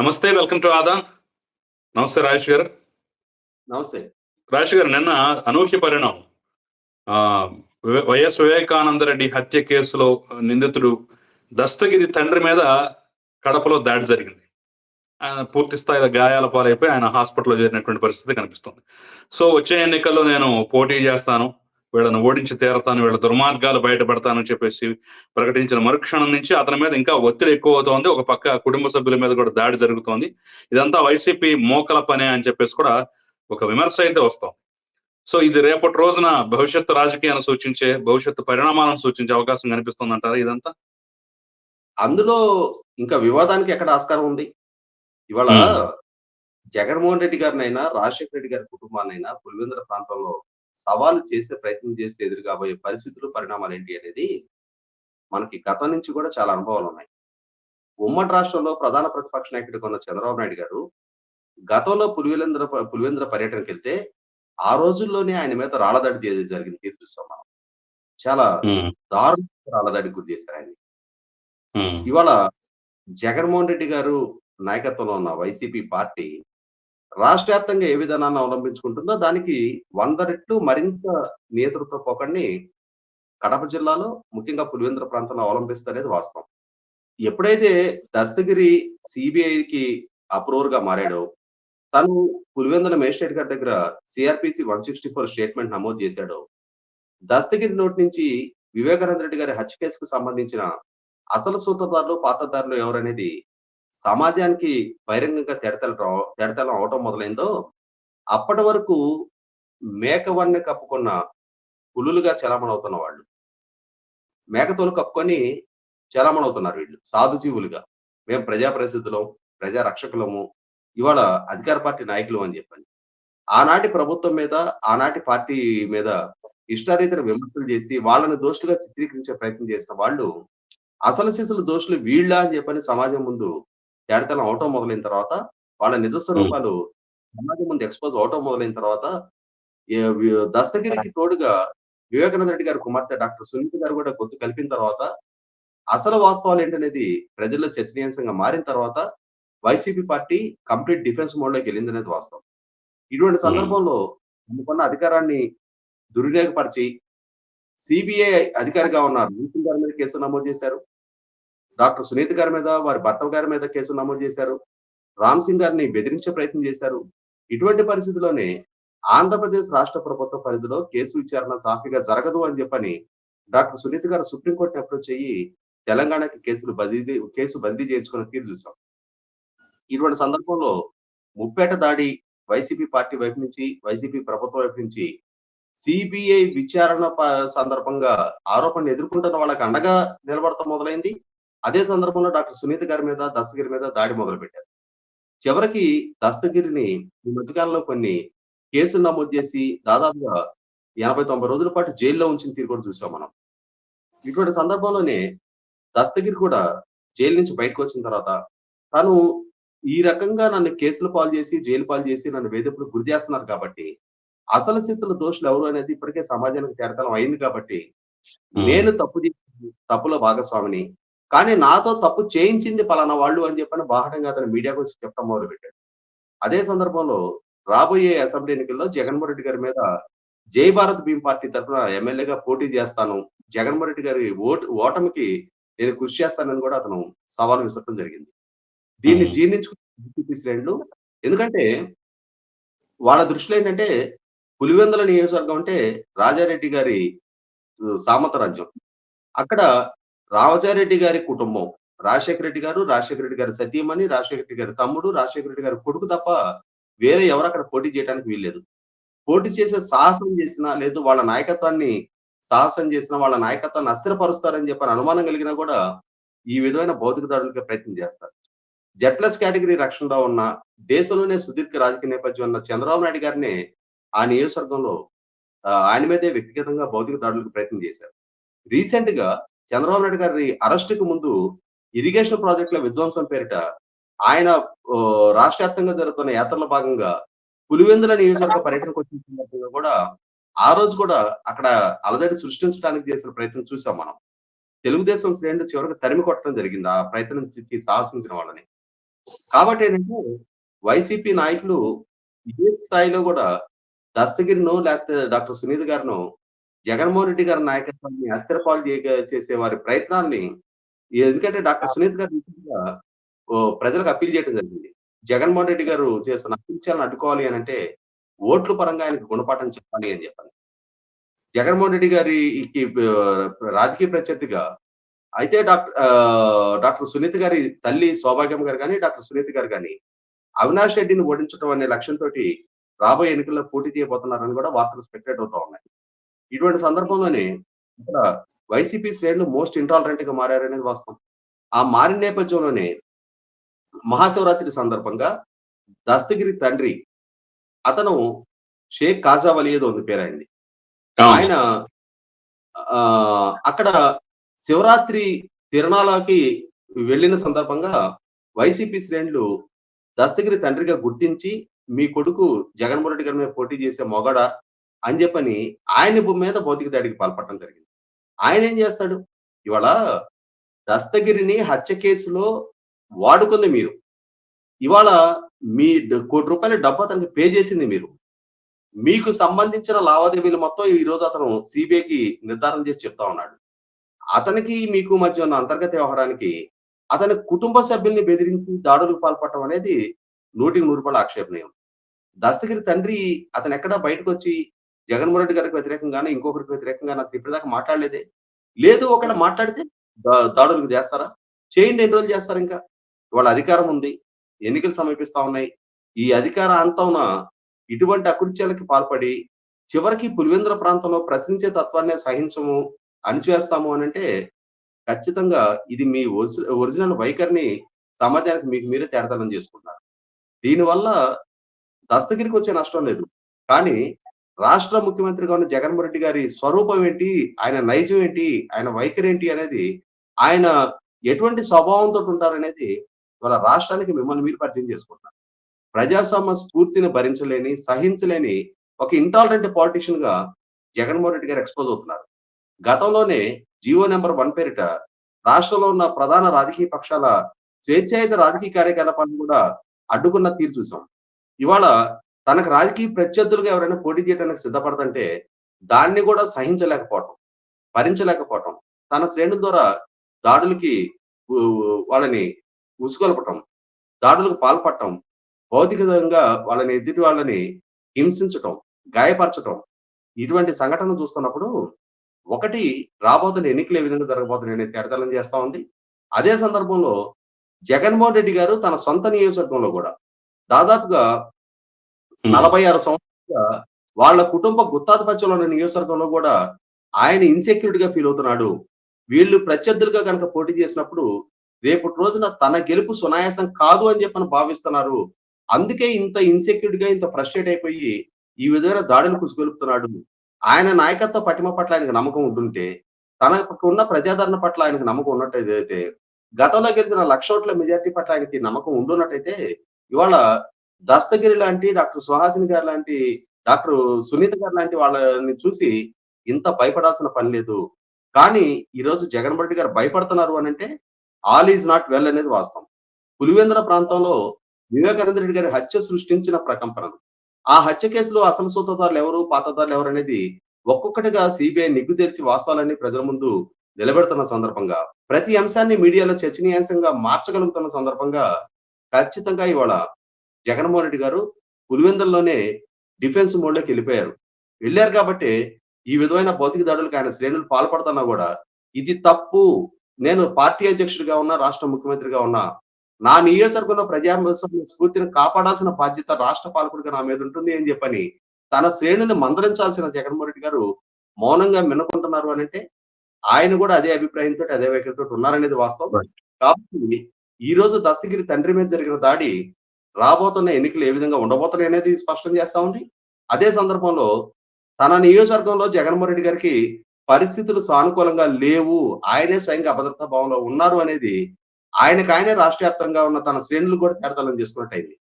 నమస్తే welcome to Aadan నమస్తే రాజేష్ గారు. నమస్తే. రాజేష్ గారు నిన్న అనూహ్య పరిణామం. వైఎస్ వివేకానంద రెడ్డి హత్య కేసులో నిందితుడు దస్తగిరి తండ్రి మీద కడపలో దాడి జరిగింది. ఆయన పూర్తి స్థాయిలో గాయాల పాలైపోయి ఆయన హాస్పిటల్లో చేరినటువంటి పరిస్థితి కనిపిస్తుంది. సో వచ్చే ఎన్నికల్లో నేను పోటీ చేస్తాను. వీళ్ళని ఓడించి తీరతాను వీళ్ళ దుర్మార్గాలు బయటపడతానని చెప్పేసి ప్రకటించిన మరుక్షణం నుంచి అతని మీద ఇంకా ఒత్తిడి ఎక్కువ అవుతోంది ఒక పక్క కుటుంబ సభ్యుల మీద కూడా దాడి జరుగుతోంది. ఇదంతా వైసీపీ మోకల పనే అని చెప్పేసి కూడా ఒక విమర్శ అయితే వస్తాం సో ఇది రేపటి రోజున భవిష్యత్తు రాజకీయాన్ని సూచించే భవిష్యత్తు పరిణామాలను సూచించే అవకాశం కనిపిస్తుంది అంటారా ఇదంతా? అందులో ఇంకా వివాదానికి ఎక్కడ ఆస్కారం ఉంది? ఇవాళ. జగన్మోహన్ రెడ్డి గారినైనా రాజశేఖర రెడ్డి గారి కుటుంబాన్నైనా పులివెందుల ప్రాంతంలో సవాలు చేసే ప్రయత్నం చేస్తే ఎదురు కాబోయే పరిస్థితులు పరిణామాలు ఏంటి అనేది మనకి గతం నుంచి కూడా చాలా అనుభవాలు ఉన్నాయి. ఉమ్మడి రాష్ట్రంలో ప్రధాన ప్రతిపక్ష నాయకుడిగా ఉన్న చంద్రబాబు నాయుడు గారు గతంలో పులివెందుల పులివెందుల పర్యటనకి వెళ్తే ఆ రోజుల్లోనే ఆయన మీద రాళ్ళదాడి చేసి జరిగింది తీర్పు చూస్తాం మనం. చాలా దారుణ రాళ్ళదాడికి గురి చేశారు ఆయన ఇవాళ జగన్మోహన్ రెడ్డి గారు నాయకత్వంలో ఉన్న వైసీపీ పార్టీ రాష్ట్ర వ్యాప్తంగా ఏ విధానాన్ని అవలంబించుకుంటుందో దానికి వంద రెట్లు మరింత నేతృత్వ పోకడిని కడప జిల్లాలో ముఖ్యంగా పులివెందుల ప్రాంతంలో అవలంబిస్తనేది వాస్తవం. ఎప్పుడైతే దస్తగిరి సిబిఐకి అప్రూవర్గా మారాడో తను పులివెందుల మేజిస్ట్రేట్ గారి దగ్గర CRPC one sixty four statement నమోదు చేశాడో దస్తగిరి నోటి నుంచి వివేకానంద రెడ్డి గారి హత్య కేసుకు సంబంధించిన అసలు సూత్రధారులు పాత్రధారులు ఎవరనేది సమాజానికి బహిరంగంగా తెడతలు రావ తెడతలం అవటం మొదలైందో అప్పటి వరకు మేకవన్నె కప్పుకున్న పులులుగా చలామణవుతున్న వాళ్ళు. మేకతోలు కప్పుకొని చలామణవుతున్నారు వీళ్ళు సాధుజీవులుగా మేము ప్రజాప్రతినిధులం ప్రజా రక్షకులము ఇవాళ అధికార పార్టీ నాయకులు అని చెప్పండి. ఆనాటి ప్రభుత్వం మీద ఆనాటి పార్టీ మీద ఇష్టారీతర విమర్శలు చేసి వాళ్ళని దోషులుగా చిత్రీకరించే ప్రయత్నం చేసిన వాళ్ళు అసలు శిశులు దోషులు వీళ్ళ అని చెప్పని సమాజం ముందు తేడతనం అవటం మొదలైన తర్వాత వాళ్ళ నిజ స్వరూపాలు సమాజం ముందు ఎక్స్పోజ్ అవటం మొదలైన తర్వాత దస్తగిరికి తోడుగా వివేకానంద రెడ్డి గారి కుమార్తె డాక్టర్ సునీత గారు కూడా గుర్తు కలిపిన తర్వాత అసలు వాస్తవాలు ఏంటనేది ప్రజల్లో చర్చనీయాంశంగా మారిన తర్వాత వైసీపీ పార్టీ కంప్లీట్ డిఫెన్స్ మోడ్లోకి వెళ్ళింది అనేది వాస్తవం. ఇటువంటి సందర్భంలో తమకున్న అధికారాన్ని దుర్వినియోగపరిచి సిబిఐ అధికారిగా ఉన్న నితిన్ గారి మీద కేసు నమోదు చేశారు. డాక్టర్ సునీత్ గారి మీద వారి భర్త గారి మీద కేసు నమోదు చేశారు. రామ్ సింగ్ గారిని బెదిరించే ప్రయత్నం చేశారు. ఇటువంటి పరిస్థితుల్లోనే ఆంధ్రప్రదేశ్ రాష్ట్ర ప్రభుత్వ పరిధిలో కేసు విచారణ సాఫీగా జరగదు అని చెప్పని డాక్టర్ సునీత్ గారు సుప్రీంకోర్టుని అప్రోచ్ అయ్యి తెలంగాణకి కేసులు బదిలీ కేసు బదిలీ చేయించుకున్న తీరు చూసాం ఇటువంటి సందర్భంలో ముప్పేట దాడి వైసీపీ పార్టీ వైపు నుంచి వైసీపీ ప్రభుత్వం వైపు నుంచి సిబిఐ విచారణ సందర్భంగా ఆరోపణలు ఎదుర్కొంటున్న వాళ్ళకి అండగా నిలబడటం మొదలైంది. అదే సందర్భంలో డాక్టర్ సునీత గారి మీద దస్తగిరి మీద దాడి మొదలు పెట్టారు చివరికి దస్తగిరిని ఈ మధ్యకాలంలో కొన్ని కేసులు నమోదు చేసి దాదాపుగా ఎనభై తొంభై రోజుల పాటు జైల్లో ఉంచిన తీరు కూడా చూసాం మనం. ఇటువంటి సందర్భంలోనే దస్తగిరి కూడా జైలు నుంచి బయటకు వచ్చిన తర్వాత తను ఈ రకంగా నన్ను కేసులు పాలు చేసి జైలు పాలు చేసి నన్ను వేధింపులు గురి చేస్తున్నారు కాబట్టి అసలు శిశుల దోషులు ఎవరు అనేది ఇప్పటికే సమాజానికి తేడతలం అయింది కాబట్టి నేను తప్పు చేసి తప్పులో భాగస్వామిని కానీ నాతో తప్పు చేయించింది పలానా వాళ్ళు అని చెప్పని బాహటంగా అతను మీడియాకు వచ్చి చెప్పడం మొదలు పెట్టాడు అదే సందర్భంలో రాబోయే అసెంబ్లీ ఎన్నికల్లో జగన్మోహన్ రెడ్డి గారి మీద జై భారత్ భీమ్ పార్టీ తరఫున ఎమ్మెల్యేగా పోటీ చేస్తాను. జగన్మోహన్ రెడ్డి గారి ఓటు ఓటమికి నేను కృషి చేస్తానని కూడా అతను సవాల్ విసరడం జరిగింది. దీన్ని మ్మ్. జీర్ణించుకున్న శ్రేణులు ఎందుకంటే వాళ్ళ దృష్టిలో ఏంటంటే పులివెందుల నియోజకవర్గం అంటే రాజారెడ్డి గారి సామంత రాజ్యం. అక్కడ రామచారెడ్డి గారి కుటుంబం. రాజశేఖర రెడ్డి గారు రాజశేఖర రెడ్డి గారి సతీమణి రాజశేఖర రెడ్డి గారి తమ్ముడు రాజశేఖర రెడ్డి గారి కొడుకు తప్ప వేరే ఎవరు అక్కడ పోటీ చేయడానికి వీల్లేదు. పోటీ చేసే సాహసం చేసినా లేదు వాళ్ళ నాయకత్వాన్ని సాహసం చేసిన వాళ్ళ నాయకత్వాన్ని అస్థిరపరుస్తారని చెప్పని అనుమానం కలిగినా కూడా ఈ విధమైన భౌతిక దాడులకి ప్రయత్నం చేస్తారు. జెడ్ ప్లస్ కేటగిరీ రక్షణలో ఉన్న దేశంలోనే సుదీర్ఘ రాజకీయ నేపథ్యం ఉన్న చంద్రబాబు నాయుడు గారిని ఆ నియోజకవర్గంలో ఆయన మీదే వ్యక్తిగతంగా భౌతిక దాడులకు ప్రయత్నం చేశారు. రీసెంట్గా చంద్రబాబు నాయుడు గారి అరెస్టుకు ముందు ఇరిగేషన్ ప్రాజెక్టుల విధ్వంసం పేరిట ఆయన రాష్ట్ర వ్యాప్తంగా జరుగుతున్న యాత్రలో భాగంగా పులివెందుల నియోజకవర్గ పర్యటనకు వచ్చిన సందర్భంగా కూడా ఆ రోజు కూడా అక్కడ అలజడి సృష్టించడానికి చేసిన ప్రయత్నం చూసాం మనం. తెలుగుదేశం శ్రేణులు చివరికి తరిమి కొట్టడం జరిగింది ఆ ప్రయత్నం సాహసించిన వాళ్ళని. కాబట్టి ఏంటంటే వైసీపీ నాయకులు ఏ స్థాయిలో కూడా దస్తగిరిను లేకపోతే డాక్టర్ సునీల్ గారిను జగన్మోహన్ రెడ్డి గారి నాయకత్వాన్ని అస్థిరపాలు చేయ- చేసే వారి ప్రయత్నాల్ని ఎందుకంటే డాక్టర్ సునీల్ గారు ప్రజలకు అప్పీల్ చేయడం జరిగింది. జగన్మోహన్ రెడ్డి గారు చేస్తున్న అకృత్యాలను అడ్డుకోవాలి అని అంటే ఓట్ల పరంగా ఆయనకు గుణపాఠం చెప్పాలి అని చెప్పాలి. జగన్మోహన్ రెడ్డి గారి ఈ రాజకీయ ప్రత్యర్థిగా అయితే డాక్టర్ డాక్టర్ సునీత గారి తల్లి సౌభాగ్యం గారు కానీ డాక్టర్ సునీత గారు కానీ అవినాష్ రెడ్డిని ఓడించడం అనే లక్ష్యంతో రాబోయే ఎన్నికల్లో పోటీ చేయబోతున్నారని కూడా వార్తలు స్పెక్టేట్ అవుతా ఉన్నాయి. ఇటువంటి సందర్భంలోనే ఇక్కడ వైసీపీ శ్రేణులు మోస్ట్ ఇంటాలరెంట్గా మారారనేది వాస్తవం ఆ మారిన నేపథ్యంలోనే మహాశివరాత్రి సందర్భంగా దస్తగిరి తండ్రి అతను షేక్ కాజా వలియేదో ఉంది పేరైంది. ఆయన ఆ అక్కడ శివరాత్రి తిరణాలకి వెళ్ళిన సందర్భంగా వైసీపీ శ్రేణులు దస్తగిరి తండ్రిగా గుర్తించి మీ కొడుకు జగన్మోహన్ రెడ్డి గారి మీద పోటీ చేసే మొగడా అని చెప్పని ఆయన భూమి మీద భౌతిక దాడికి పాల్పడటం జరిగింది. ఆయన ఏం చేస్తాడు? ఇవాళ దస్తగిరిని హత్య కేసులో వాడుకుంది మీరు. ఇవాళ మీ కోటి రూపాయల డబ్బు అతనికి పే చేసింది మీరు. మీకు సంబంధించిన లావాదేవీలు మొత్తం ఈ రోజు అతను సిబిఐకి నిర్ధారణ చేసి చెప్తా ఉన్నాడు. అతనికి మీకు మధ్య ఉన్న అంతర్గత వ్యవహారానికి అతని కుటుంబ సభ్యుల్ని బెదిరించి దాడులకు పాల్పడటం అనేది నూటికి నూరు రూపాయల ఆక్షేపణీయం. దస్తగిరి తండ్రి అతను ఎక్కడా బయటకు వచ్చి జగన్మోహన్ రెడ్డి గారికి వ్యతిరేకంగానే ఇంకొకరికి వ్యతిరేకంగా నాకు ఇప్పటిదాకా మాట్లాడలేదే. లేదు ఒకవేళ మాట్లాడితే దాడులు దాడులకు చేస్తారా? చేయండి ఎన్ని రోజులు చేస్తారు ఇంకా? వాళ్ళ అధికారం ఉంది ఎన్నికలు సమీపిస్తా ఉన్నాయి. ఈ అధికార అంతమున ఇటువంటి అకృత్యాలకి పాల్పడి చివరికి పులివెందుల ప్రాంతంలో ప్రశ్నించే తత్వాన్ని సహించము అణిచివేస్తాము అని అంటే ఖచ్చితంగా ఇది మీ ఒరిజి- ఒరిజినల్ వైఖరిని సమాజానికి మీకు మీరే తేరతనం చేసుకుంటారు. దీనివల్ల దస్తగిరికి వచ్చే నష్టం లేదు. కానీ రాష్ట్ర ముఖ్యమంత్రిగా ఉన్న జగన్మోహన్ రెడ్డి గారి స్వరూపం ఏంటి? ఆయన నైజం ఏంటి? ఆయన వైఖరి ఏంటి అనేది ఆయన ఎటువంటి స్వభావంతో ఉంటారనేది వాళ్ళ రాష్ట్రానికి మిమ్మల్ని మీరు పరిచయం చేసుకుంటున్నారు. ప్రజాస్వామ్య స్ఫూర్తిని భరించలేని సహించలేని ఒక ఇంటాలరెంట్ పాలిటిషియన్గా జగన్మోహన్ రెడ్డి గారు ఎక్స్పోజ్ అవుతున్నారు. గతంలోనే జియో నెంబర్ వన్ పేరిట రాష్ట్రంలో ఉన్న ప్రధాన రాజకీయ పక్షాల స్వేచ్ఛాయుత రాజకీయ కార్యకలాపాలను కూడా అడ్డుకున్న తీరు చూసాం. ఇవాళ తనకు రాజకీయ ప్రత్యర్థులుగా ఎవరైనా పోటీ చేయడానికి సిద్ధపడతంటే దాన్ని కూడా సహించలేకపోవటం భరించలేకపోవటం తన శ్రేణుల ద్వారా దాడులకి వాళ్ళని ఉసుగొలపటం దాడులకు పాల్పడటం భౌతికంగా వాళ్ళని ఎదుటి వాళ్ళని హింసించటం గాయపరచటం ఇటువంటి సంఘటనలు చూస్తున్నప్పుడు ఒకటి రాబోతున్న ఎన్నికలు ఏ విధంగా జరగబోతున్నాయని తేడతలం చేస్తా ఉంది. అదే సందర్భంలో జగన్మోహన్ రెడ్డి గారు తన సొంత నియోజకవర్గంలో కూడా దాదాపుగా నలభై ఆరు సంవత్సరాలుగా వాళ్ళ కుటుంబ గుత్తాధిపత్యంలో ఉన్న నియోజకవర్గంలో కూడా ఆయన ఇన్సెక్యూరిటీగా ఫీల్ అవుతున్నాడు. వీళ్ళు ప్రత్యర్థులుగా కనుక పోటీ చేసినప్పుడు రేపటి రోజున తన గెలుపు సునాయాసం కాదు అని చెప్పని భావిస్తున్నారు. అందుకే ఇంత ఇన్సెక్యూరిటీగా ఇంత ఫ్రస్ట్రేట్ అయిపోయి ఈ విధమైన దాడులు కుసిగొలుపుతున్నాడు. ఆయన నాయకత్వ పటిమ పట్ల ఆయనకు నమ్మకం ఉంటుంటే తనకు ఉన్న ప్రజాదరణ పట్ల ఆయనకు నమ్మకం ఉన్నట్టయితే గతంలో గెలిచిన లక్ష ఓట్ల మెజార్టీ పట్ల ఆయనకి నమ్మకం ఉండున్నట్టయితే ఇవాళ దస్తగిరి లాంటి డాక్టర్ సుహాసిని గారు లాంటి డాక్టర్ సునీత గారు లాంటి వాళ్ళని చూసి ఇంత భయపడాల్సిన పని లేదు. కానీ ఈ రోజు రెడ్డి గారు భయపడుతున్నారు అని అంటే ఆల్ ఈజ్ నాట్ వెల్ అనేది వాస్తవం. పులివేంద్ర ప్రాంతంలో వివేకానంద రెడ్డి గారి హత్య సృష్టించిన ప్రకంపనలు. ఆ హత్య కేసులో అసలు సూత్రధారులు ఎవరు పాతదారులు ఎవరు అనేది ఒక్కొక్కటిగా సిబిఐ నిగ్గు తెలిసి వాస్తవాలన్నీ ప్రజల ముందు నిలబెడుతున్న సందర్భంగా ప్రతి అంశాన్ని మీడియాలో చర్చనీయాంశంగా మార్చగలుగుతున్న సందర్భంగా ఖచ్చితంగా ఇవాళ జగన్మోహన్ రెడ్డి గారు పులివెందుల్లోనే డిఫెన్స్ మోడ్లోకి వెళ్ళిపోయారు. వెళ్ళారు కాబట్టి ఈ విధమైన భౌతిక దాడులకు ఆయన శ్రేణులు పాల్పడుతున్నా కూడా ఇది తప్పు. నేను పార్టీ అధ్యక్షుడిగా ఉన్నా రాష్ట్ర ముఖ్యమంత్రిగా ఉన్నా నా నియోజకవర్గంలో ప్రజాస్వామ్య స్ఫూర్తిని కాపాడాల్సిన బాధ్యత రాష్ట్ర పాలకుడిగా నా మీద ఉంటుంది అని చెప్పని తన శ్రేణుని మందలించాల్సిన జగన్మోహన్ రెడ్డి గారు మౌనంగా మిన్నకుంటున్నారు అని అంటే ఆయన కూడా అదే అభిప్రాయంతో అదే వైఖరితో ఉన్నారనేది వాస్తవం. కాబట్టి ఈ రోజు దస్తగిరి తండ్రి మీద జరిగిన దాడి రాబోతున్న ఎన్నికలు ఏ విధంగా ఉండబోతున్నాయి అనేది స్పష్టం చేస్తా ఉంది. అదే సందర్భంలో తన నియోజకవర్గంలో జగన్మోహన్ రెడ్డి గారికి పరిస్థితులు సానుకూలంగా లేవు. ఆయనే స్వయంగా అభద్రతా భావంలో ఉన్నారు అనేది ఆయనకు ఆయనే రాష్ట్ర వ్యాప్తంగా ఉన్న తన శ్రేణులు కూడా తేడతలం చేసుకున్నట్టయింది